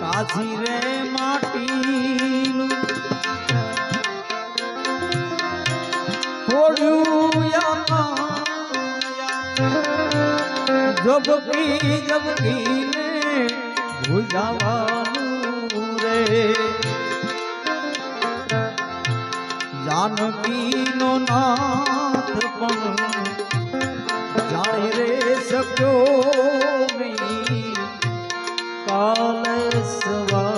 કાશી રે માટીનું. થોડ્યું જબકી જબકીને ભૂજાવાનું રે. જાનકીનો નાથ પણ જાણે રે શક્યો कालेश्वर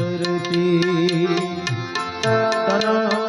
करती तना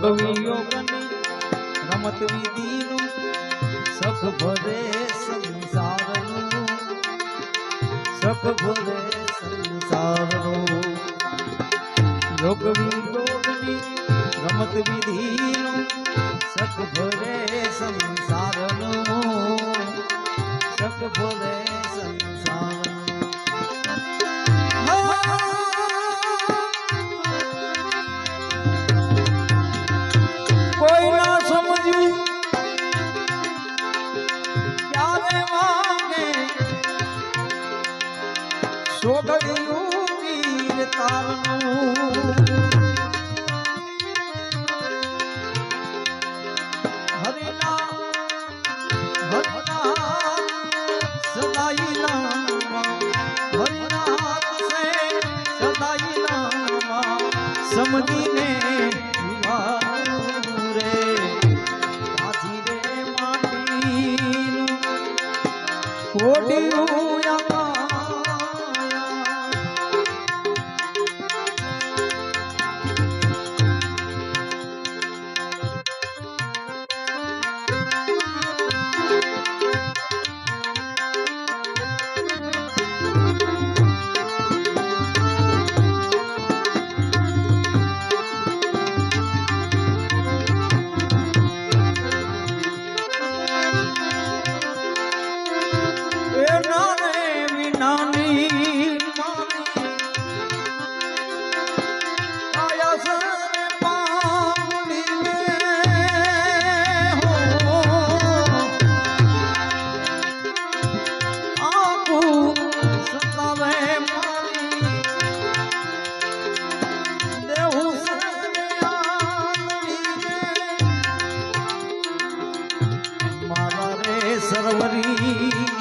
ભોગવી યોગની રમત વિધિનું, સખ ભરે સંસારનું. સખ ભરે સંસારનું યોગવી યોગની રમત વિધિનું સખ ભરે સંસારનું સખ ભરે 我 સરવરી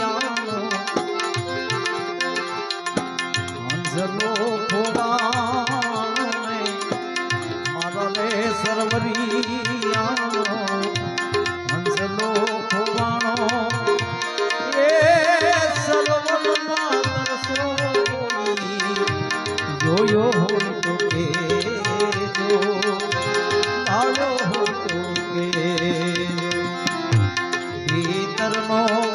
নমঃ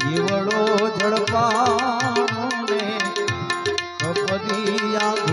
જીવડો ઝડપા ને બધી